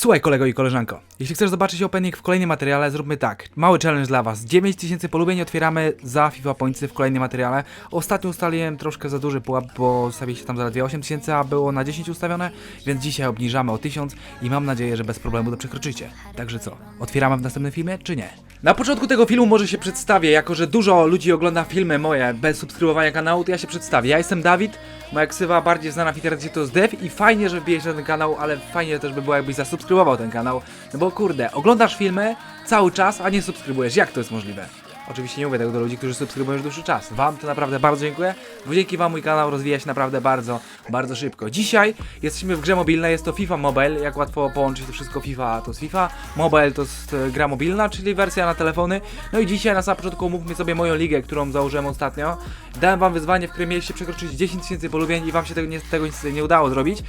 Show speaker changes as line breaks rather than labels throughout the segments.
Słuchaj kolego i koleżanko, jeśli chcesz zobaczyć opening w kolejnym materiale, zróbmy tak. Mały challenge dla was. 9000 polubień otwieramy za FIFA Pointsy w kolejnym materiale. Ostatnio ustaliłem troszkę za duży pułap, bo stawiliście tam zaledwie 8000, a było na 10 ustawione, więc dzisiaj obniżamy o 1000 i mam nadzieję, że bez problemu to przekroczycie. Także co, otwieramy w następnym filmie, czy nie? Na początku tego filmu może się przedstawię, jako że dużo ludzi ogląda filmy moje bez subskrybowania kanału, to ja się przedstawię. Ja jestem Dawid, moja ksywa bardziej znana w internecie to jest Dev i fajnie, że wbijesz na ten kanał, ale fajnie też by było jakbyś zasubskrybował ten kanał, no bo kurde, oglądasz filmy cały czas, a nie subskrybujesz, jak to jest możliwe? Oczywiście nie mówię tego do ludzi, którzy subskrybują już dłuższy czas. Wam to naprawdę bardzo dziękuję, bo dzięki wam mój kanał rozwija się naprawdę bardzo, bardzo szybko. Dzisiaj jesteśmy w grze mobilnej, jest to FIFA Mobile, jak łatwo połączyć to wszystko FIFA, to jest FIFA, Mobile to jest e, gra mobilna, czyli wersja na telefony. No i dzisiaj na samym początku omówmy sobie moją ligę, którą założyłem ostatnio. Dałem wam wyzwanie, w którym mieliście przekroczyć 10 tysięcy polubień i wam się tego, nie, tego nie udało zrobić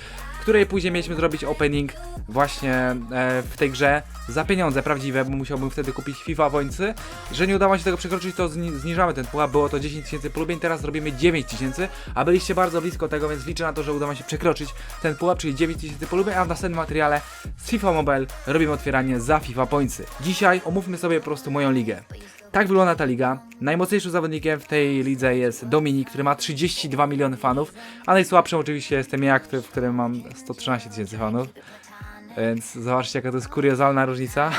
której później mieliśmy zrobić opening właśnie e, w tej grze za pieniądze prawdziwe, bo musiałbym wtedy kupić FIFA Wońcy. Że nie udało się tego przekroczyć, to zni zniżamy ten pułap, było to 10 tysięcy polubień, teraz zrobimy 9 tysięcy, a byliście bardzo blisko tego, więc liczę na to, że uda wam się przekroczyć ten pułap, czyli 9 tysięcy polubień, a w następnym materiale z FIFA Mobile robimy otwieranie za FIFA Pointsy. Dzisiaj omówmy sobie po prostu moją ligę. Tak wygląda ta liga. Najmocniejszym zawodnikiem w tej lidze jest Dominik, który ma 32 miliony fanów, a najsłabszym oczywiście jestem ja, który, w którym mam 113 tysięcy fanów. Więc zobaczcie, jaka to jest kuriozalna różnica.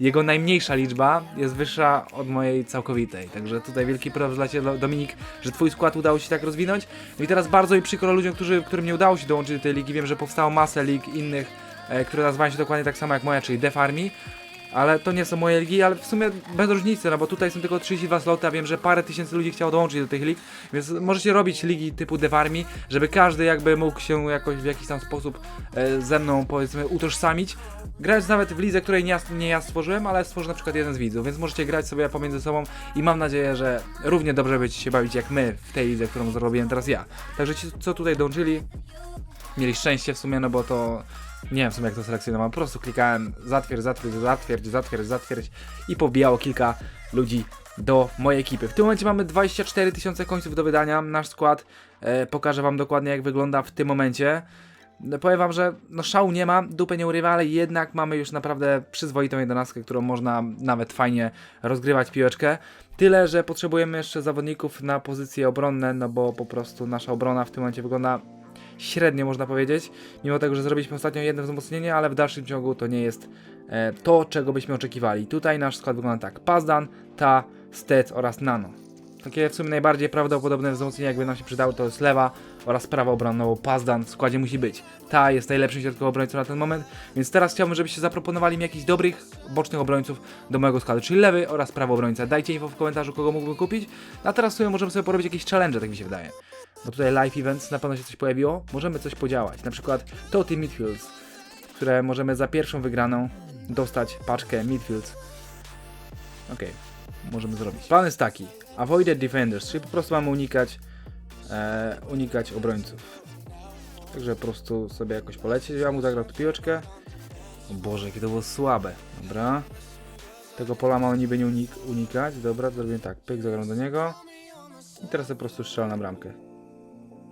Jego najmniejsza liczba jest wyższa od mojej całkowitej. Także tutaj wielki props dla Ciebie, Dominik, że Twój skład udało się tak rozwinąć. No i teraz bardzo mi przykro ludziom, którzy, którym nie udało się dołączyć do tej ligi. Wiem, że powstało masę lig innych, e, które nazywają się dokładnie tak samo jak moja, czyli Def Army. Ale to nie są moje ligi, ale w sumie bez różnicy, no bo tutaj są tylko 32 sloty, a wiem, że parę tysięcy ludzi chciało dołączyć do tych lig, więc możecie robić ligi typu Devarmi, żeby każdy jakby mógł się jakoś w jakiś tam sposób e, ze mną powiedzmy utożsamić. Grając nawet w lidze, której nie ja, nie ja stworzyłem, ale stworzył na przykład jeden z widzów, więc możecie grać sobie pomiędzy sobą i mam nadzieję, że równie dobrze będziecie się bawić jak my w tej lidze, którą zrobiłem teraz ja. Także ci, co tutaj dołączyli, mieli szczęście w sumie, no bo to nie wiem w sumie jak to selekcjonowałem, po prostu klikałem zatwierdź, zatwierdź, zatwierdź, zatwierdź, zatwierdź i pobijało kilka ludzi do mojej ekipy. W tym momencie mamy 24 tysiące końców do wydania, nasz skład, e, pokażę wam dokładnie jak wygląda w tym momencie. Powiem wam, że no szału nie ma, dupę nie urywa, ale jednak mamy już naprawdę przyzwoitą jedenastkę, którą można nawet fajnie rozgrywać piłeczkę. Tyle, że potrzebujemy jeszcze zawodników na pozycje obronne, no bo po prostu nasza obrona w tym momencie wygląda średnio można powiedzieć, mimo tego, że zrobiliśmy ostatnio jedno wzmocnienie, ale w dalszym ciągu to nie jest e, to, czego byśmy oczekiwali. Tutaj nasz skład wygląda tak, Pazdan, Ta, Stec oraz Nano. Takie w sumie najbardziej prawdopodobne wzmocnienie, jakby nam się przydało, to jest lewa oraz prawa obronna, bo Pazdan w składzie musi być. Ta jest najlepszym środkowym obrońcą na ten moment, więc teraz chciałbym, żebyście zaproponowali mi jakichś dobrych, bocznych obrońców do mojego składu, czyli lewy oraz prawy obrońca. Dajcie info w komentarzu, kogo mógłbym kupić, a teraz sobie możemy sobie porobić jakieś challenge, tak mi się wydaje. Bo tutaj live events na pewno się coś pojawiło, możemy coś podziałać, na przykład Toty Midfields, które możemy za pierwszą wygraną dostać paczkę Midfields. Okej, możemy zrobić. Plan jest taki, avoided defenders, czyli po prostu mamy unikać, e, unikać obrońców. Także po prostu sobie jakoś polecieć, ja mu zagrał piłeczkę. O Boże, jakie to było słabe, dobra. Tego pola mamy niby nie unik unikać, dobra, zrobimy tak, pyk, zagram do niego. I teraz po prostu strzelam na bramkę.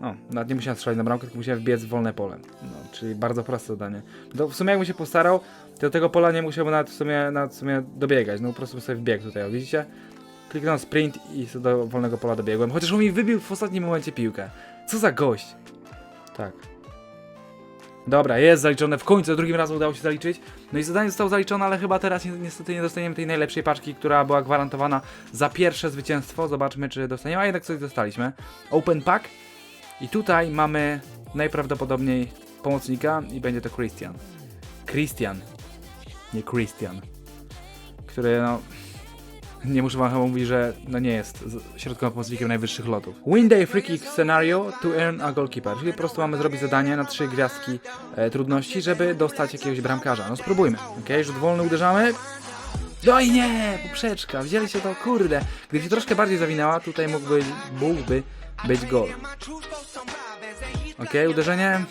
O, nawet nie musiałem strzelać na bramkę, tylko musiałem wbiec w wolne pole. No, czyli bardzo proste zadanie. No, w sumie jakbym się postarał, to do tego pola nie musiałbym nawet w sumie, nawet w sumie dobiegać. No po prostu bym sobie wbiegł tutaj, o, widzicie? Kliknąłem sprint i do wolnego pola dobiegłem. Chociaż on mi wybił w ostatnim momencie piłkę. Co za gość. Tak. Dobra, jest zaliczone. W końcu drugim razem udało się zaliczyć. No i zadanie zostało zaliczone, ale chyba teraz ni- niestety nie dostaniemy tej najlepszej paczki, która była gwarantowana za pierwsze zwycięstwo. Zobaczmy, czy dostaniemy. A jednak coś dostaliśmy. Open pack. I tutaj mamy najprawdopodobniej pomocnika i będzie to Christian. Christian. Nie Christian. Który no... Nie muszę wam chyba mówić, że no nie jest środkowym pomocnikiem najwyższych lotów. Win day free kick scenario to earn a goalkeeper. Czyli po prostu mamy zrobić zadanie na trzy gwiazdki e, trudności, żeby dostać jakiegoś bramkarza. No spróbujmy. Okej, rzut wolny uderzamy. No i nie! Poprzeczka. Wzięliście to, kurde. Gdyby się troszkę bardziej zawinęła, tutaj mógłby, mógłby być gol. Okej, uderzenie.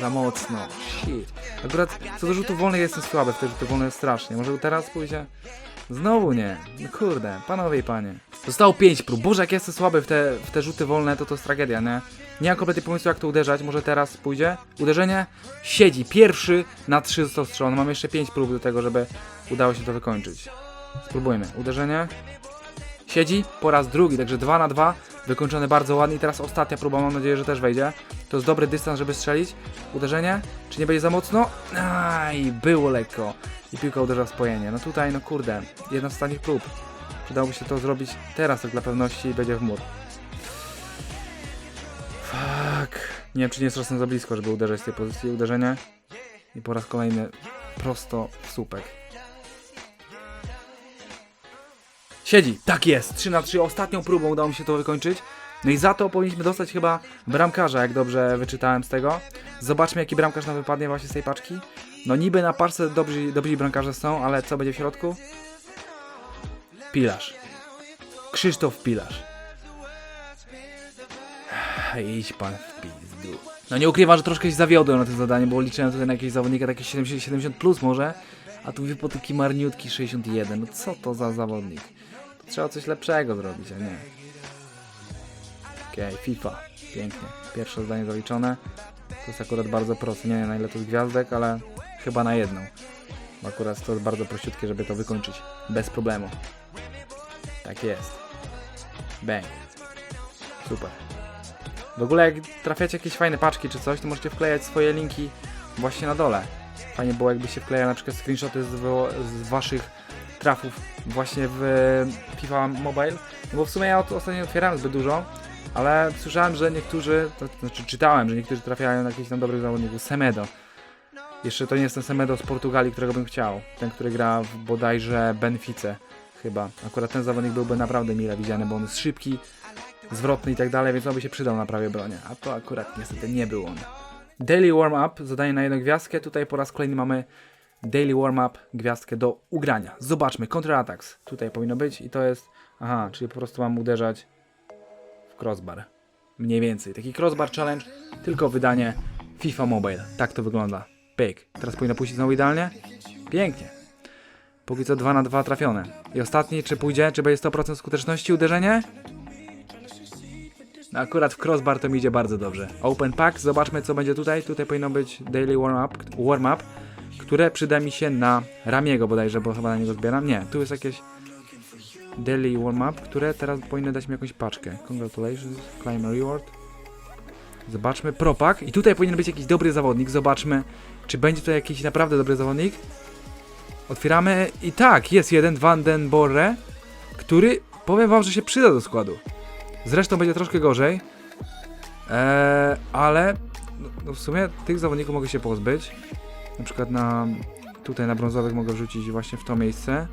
Za mocno. Shit. Akurat co do rzutów wolnych jestem słaby, w te rzuty wolne strasznie. Może teraz pójdzie? Znowu nie. No kurde, panowie i panie. Zostało 5 prób. Boże, jak jestem słaby w te, w te rzuty wolne, to to jest tragedia, nie? Nie mam kompletnie pomysłu, jak to uderzać. Może teraz pójdzie? Uderzenie? Siedzi. Pierwszy na 3 został strzelony. Mam jeszcze 5 prób do tego, żeby udało się to wykończyć. Spróbujmy. Uderzenie. Siedzi po raz drugi, także 2 na 2. Wykończone bardzo ładnie. I teraz ostatnia próba, mam nadzieję, że też wejdzie. To jest dobry dystans, żeby strzelić. Uderzenie. Czy nie będzie za mocno? Aj, było lekko. I piłka uderza w spojenie. No tutaj, no kurde, jedna z ostatnich prób. Przydałoby się to zrobić teraz, tak dla pewności i będzie w mur. Fuck. Nie wiem, czy nie jest czasem za blisko, żeby uderzyć z tej pozycji. Uderzenie. I po raz kolejny prosto w słupek. Siedzi. Tak jest. 3 na 3. Ostatnią próbą udało mi się to wykończyć. No i za to powinniśmy dostać chyba bramkarza, jak dobrze wyczytałem z tego. Zobaczmy, jaki bramkarz nam wypadnie właśnie z tej paczki. No niby na parce dobrzy, dobrzy bramkarze są, ale co będzie w środku? Pilarz. Krzysztof Pilarz. Idź pan w pizdu. No nie ukrywam, że troszkę się zawiodłem na to zadanie, bo liczyłem tutaj na jakiegoś zawodnika takie 70, 70 plus może, a tu wypadł taki marniutki 61. No co to za zawodnik? Trzeba coś lepszego zrobić, a nie. Okej, FIFA. Pięknie. Pierwsze zdanie zaliczone. To jest akurat bardzo proste. Nie wiem na ile to jest gwiazdek, ale chyba na jedną. Bo akurat to jest bardzo prościutkie, żeby to wykończyć. Bez problemu. Tak jest. Bang. Super. W ogóle jak trafiacie jakieś fajne paczki czy coś, to możecie wklejać swoje linki właśnie na dole. Fajnie było jakbyście wklejali na przykład screenshoty z, z waszych trafów właśnie w FIFA Mobile. No bo w sumie ja ostatnio nie otwierałem zbyt dużo, ale słyszałem, że niektórzy, to znaczy czytałem, że niektórzy trafiają na jakichś tam dobrych zawodników. Semedo. Jeszcze to nie jest ten Semedo z Portugalii, którego bym chciał. Ten, który gra w bodajże Benfice chyba. Akurat ten zawodnik byłby naprawdę mile widziany, bo on jest szybki, zwrotny i tak dalej, więc on by się przydał na prawie bronie. A to akurat niestety nie był on. Daily Warm-Up, zadanie na jedną gwiazdkę. Tutaj po raz kolejny mamy Daily Warm-Up, gwiazdkę do ugrania. Zobaczmy, Counterattacks. Tutaj powinno być i to jest... Aha, czyli po prostu mam uderzać w crossbar. Mniej więcej. Taki crossbar challenge, tylko wydanie FIFA Mobile. Tak to wygląda. Pyk. Teraz powinno pójść znowu idealnie. Pięknie. Póki co 2 na 2 trafione. I ostatni, czy pójdzie, czy będzie 100% skuteczności uderzenie? No akurat w crossbar to mi idzie bardzo dobrze. Open pack, zobaczmy co będzie tutaj. Tutaj powinno być daily warm-up, warm up, które przyda mi się na Ramiego bodajże, bo chyba na niego zbieram. Nie, tu jest jakieś daily warm-up, które teraz powinny dać mi jakąś paczkę. Congratulations, claim a reward. Zobaczmy, propak. I tutaj powinien być jakiś dobry zawodnik. Zobaczmy, czy będzie to jakiś naprawdę dobry zawodnik. Otwieramy i tak, jest jeden Van den Borre, który powiem wam, że się przyda do składu. Zresztą będzie troszkę gorzej, eee, ale no, no w sumie tych zawodników mogę się pozbyć. Na przykład na tutaj na brązowych mogę wrzucić właśnie w to miejsce.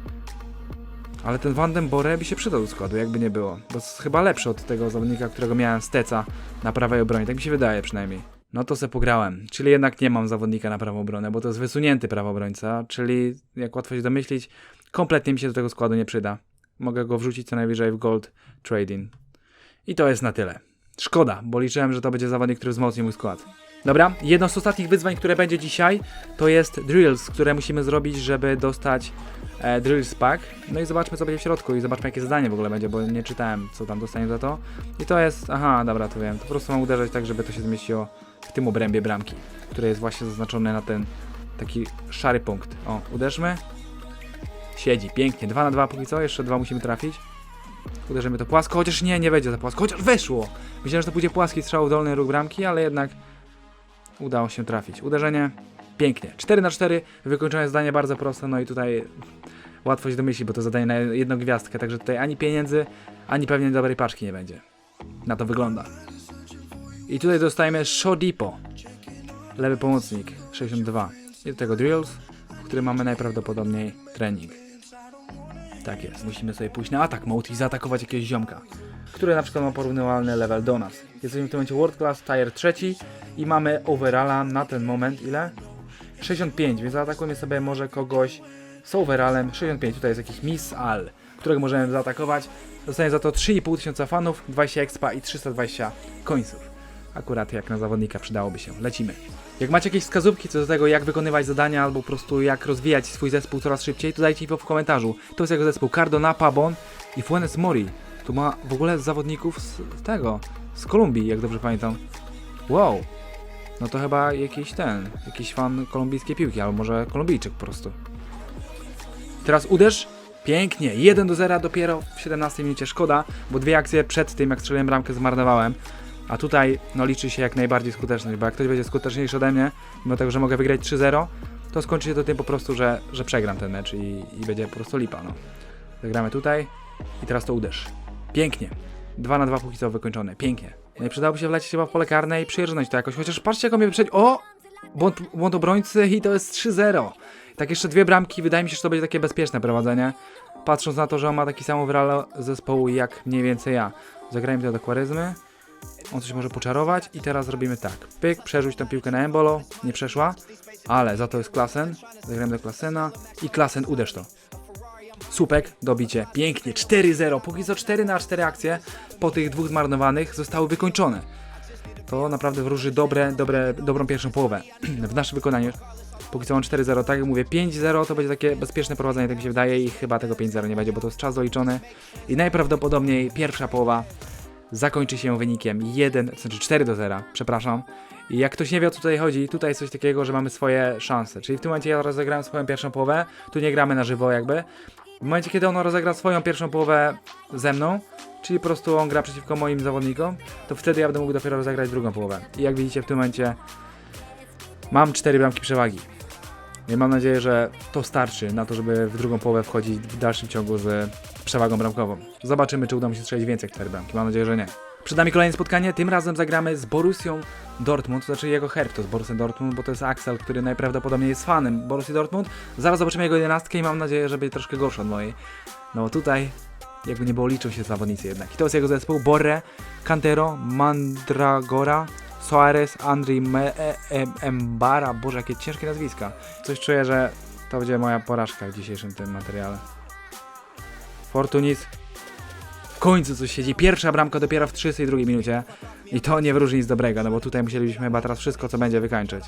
Ale ten Van den Borre by się przydał do składu, jakby nie było. Bo jest chyba lepszy od tego zawodnika, którego miałem z Teca na prawej obronie. Tak mi się wydaje przynajmniej. No to se pograłem. Czyli jednak nie mam zawodnika na prawą obronę, bo to jest wysunięty prawobrońca. Czyli, jak łatwo się domyślić, kompletnie mi się do tego składu nie przyda. Mogę go wrzucić co najwyżej w gold trading. I to jest na tyle. Szkoda, bo liczyłem, że to będzie zawodnik, który wzmocni mój skład. Dobra, jedno z ostatnich wyzwań, które będzie dzisiaj, to jest drills, które musimy zrobić, żeby dostać e, drills pack. No i zobaczmy, co będzie w środku i zobaczmy, jakie zadanie w ogóle będzie, bo nie czytałem, co tam dostanie za to. I to jest, aha, dobra, to wiem, to po prostu mam uderzać tak, żeby to się zmieściło w tym obrębie bramki, które jest właśnie zaznaczone na ten taki szary punkt. O, uderzmy. Siedzi, pięknie, 2 na 2 póki co, jeszcze dwa musimy trafić. Uderzymy to płasko, chociaż nie, nie wejdzie za płasko, chociaż weszło. Myślałem, że to pójdzie płaski strzał w dolny róg bramki, ale jednak udało się trafić. Uderzenie, pięknie. 4 na 4 wykończone zdanie bardzo proste, no i tutaj łatwo się domyślić, bo to zadanie na jedną gwiazdkę, także tutaj ani pieniędzy, ani pewnie dobrej paczki nie będzie. Na to wygląda. I tutaj dostajemy Shodipo, lewy pomocnik, 62. I do tego drills, w którym mamy najprawdopodobniej trening. Tak jest, musimy sobie pójść na atak mode i zaatakować jakiegoś ziomka, który na przykład ma porównywalny level do nas. Jesteśmy w tym momencie World Class Tier trzeci i mamy overalla na ten moment ile? 65, więc zaatakujemy sobie może kogoś z overallem 65. Tutaj jest jakiś Miss Al, którego możemy zaatakować. Dostanie za to 3,5 tysiąca fanów, 20 expa i 320 końców. Akurat jak na zawodnika przydałoby się. Lecimy. Jak macie jakieś wskazówki co do tego, jak wykonywać zadania, albo po prostu jak rozwijać swój zespół coraz szybciej, to dajcie info w komentarzu. To jest jego zespół Cardona, Pabon i Fuenes Mori. Tu ma w ogóle zawodników z tego, z Kolumbii, jak dobrze pamiętam. Wow. No to chyba jakiś ten, jakiś fan kolumbijskiej piłki, albo może Kolumbijczyk po prostu. Teraz uderz. Pięknie. 1 do 0 dopiero w 17 minucie. Szkoda, bo dwie akcje przed tym, jak strzeliłem bramkę, zmarnowałem. A tutaj no, liczy się jak najbardziej skuteczność, bo jak ktoś będzie skuteczniejszy ode mnie, mimo tego, że mogę wygrać 3-0, to skończy się to tym po prostu, że, że przegram ten mecz i, i będzie po prostu lipa. No. Zagramy tutaj i teraz to uderz. Pięknie. 2 na 2 póki co wykończone. Pięknie. No i przydałoby się wlecieć chyba w pole karne i przyjeżdżać to jakoś. Chociaż patrzcie, jak on mnie wyprzedził. O! Błąd, błąd obrońcy i to jest 3-0. Tak jeszcze dwie bramki, wydaje mi się, że to będzie takie bezpieczne prowadzenie. Patrząc na to, że on ma taki sam overall zespołu jak mniej więcej ja. Zagrajmy to do kwaryzmy. On coś może poczarować i teraz zrobimy tak. Pyk, przerzuć tą piłkę na Embolo. Nie przeszła, ale za to jest Klasen. Zagramy do Klasena i Klasen uderz to. Słupek, dobicie. Pięknie, 4-0. Póki co 4 na 4 akcje po tych dwóch zmarnowanych zostały wykończone. To naprawdę wróży dobre, dobre, dobrą pierwszą połowę w naszym wykonaniu. Póki co mam 4-0, tak jak mówię, 5-0 to będzie takie bezpieczne prowadzenie, tak mi się wydaje i chyba tego 5-0 nie będzie, bo to jest czas doliczony i najprawdopodobniej pierwsza połowa zakończy się wynikiem 1, to znaczy 4 do 0, przepraszam. I jak ktoś nie wie o co tutaj chodzi, tutaj jest coś takiego, że mamy swoje szanse. Czyli w tym momencie ja rozegrałem swoją pierwszą połowę, tu nie gramy na żywo jakby. W momencie kiedy on rozegra swoją pierwszą połowę ze mną, czyli po prostu on gra przeciwko moim zawodnikom, to wtedy ja będę mógł dopiero rozegrać drugą połowę. I jak widzicie w tym momencie mam 4 bramki przewagi. I mam nadzieję, że to starczy na to, żeby w drugą połowę wchodzić w dalszym ciągu z przewagą bramkową. Zobaczymy, czy uda mi się strzelić więcej jak 4 bramki. Mam nadzieję, że nie. Przed nami kolejne spotkanie, tym razem zagramy z Borussią Dortmund, to znaczy jego herb to jest Borussia Dortmund, bo to jest Axel, który najprawdopodobniej jest fanem Borussii Dortmund. Zaraz zobaczymy jego jedenastkę i mam nadzieję, że będzie troszkę gorszy od mojej. No tutaj, jakby nie było, liczą się zawodnicy jednak. I to jest jego zespół, Borre, Cantero, Mandragora, Soares, Andri e e Mbara, boże jakie ciężkie nazwiska. Coś czuję, że to będzie moja porażka w dzisiejszym tym materiale. Fortunis. W końcu coś siedzi. Pierwsza bramka dopiero w 32 minucie. I to nie wróży nic dobrego, no bo tutaj musielibyśmy chyba teraz wszystko, co będzie, wykańczyć.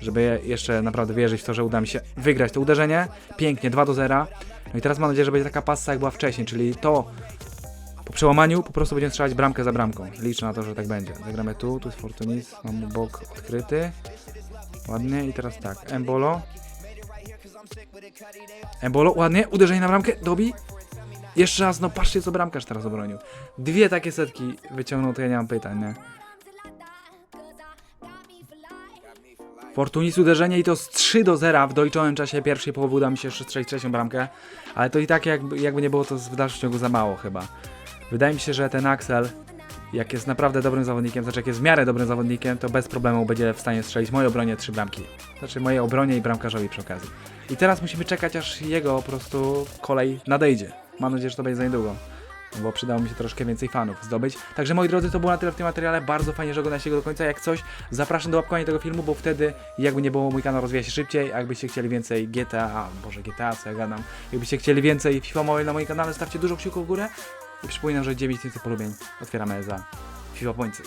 Żeby je- jeszcze naprawdę wierzyć w to, że uda mi się wygrać to uderzenie. Pięknie, 2 do 0. No i teraz mam nadzieję, że będzie taka passa, jak była wcześniej, czyli to po przełamaniu po prostu będziemy strzelać bramkę za bramką. Liczę na to, że tak będzie. Zagramy tu, tu jest Fortunis, mam bok odkryty. Ładnie i teraz tak, Embolo. Embolo, ładnie, uderzenie na bramkę, dobi. Jeszcze raz, no patrzcie co bramkarz teraz obronił. Dwie takie setki wyciągnął, to ja nie mam pytań, nie? Fortunis uderzenie i to z 3 do 0 w doliczonym czasie pierwszej połowy uda mi się jeszcze strzelić trzecią bramkę, ale to i tak jakby, jakby nie było to w dalszym ciągu za mało chyba. Wydaje mi się, że ten Axel, jak jest naprawdę dobrym zawodnikiem, znaczy jak jest w miarę dobrym zawodnikiem, to bez problemu będzie w stanie strzelić mojej obronie trzy bramki. Znaczy mojej obronie i bramkarzowi przy okazji. I teraz musimy czekać, aż jego po prostu kolej nadejdzie. Mam nadzieję, że to będzie za niedługo. Bo przydało mi się troszkę więcej fanów zdobyć. Także moi drodzy, to było na tyle w tym materiale. Bardzo fajnie, że oglądacie go do końca. Jak coś, zapraszam do łapkowania tego filmu, bo wtedy, jakby nie było, mój kanał rozwija się szybciej. Jakbyście chcieli więcej GTA, a Boże GTA, co ja gadam. Jakbyście chcieli więcej FIFA Mobile na moim kanale, stawcie dużo kciuków w górę. I przypominam, że 9000 polubień otwieramy za FIFA Pointsy.